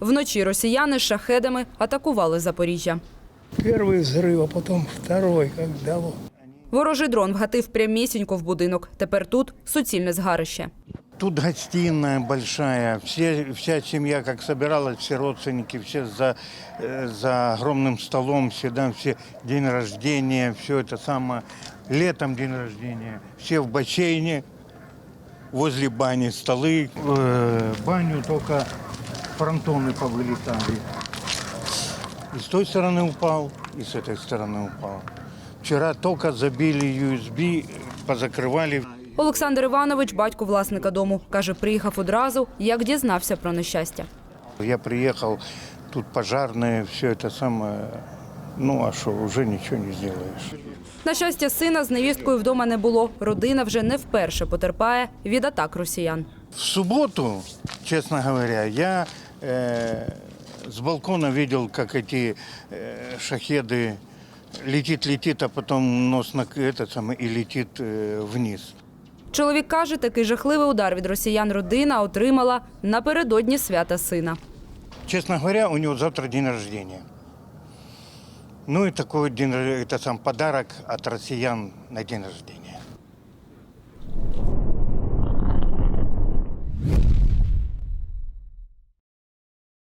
Вночі росіяни з шахедами атакували Запоріжжя. Первый взрыв, а потом второй, как дало. Ворожий дрон вгатив прямісінько в будинок. Тепер тут суцільне згарище. Тут гостиная большая, все, вся семья как собиралась, все родственники, все за, э, за огромным столом, всегда все день рождения, все это самое, летом день рождения, все в бассейне, возле бани столы, э, баню только фронтоны повылетали. И с той стороны упал, и с этой стороны упал. Вчера только забили USB, позакрывали Олександр Іванович, батько власника дому, каже, приїхав одразу, як дізнався про нещастя. Я приехал, тут пожарные, все это самое. Ну, а что, уже ничего не сделаешь. На щастя, сина з невісткою вдома не було. Родина вже не вперше потерпає від атак росіян. В субботу, честно говоря, я э, с балкона видел, как эти э, шахеды летит-летит, а потом нос на этот самый и летит э, вниз. Чоловік каже, такий жахливий удар від росіян родина отримала напередодні свята сина. Честно говоря, у него завтра день рождения. Ну и такой день, р- это сам подарок от россиян на день рождения.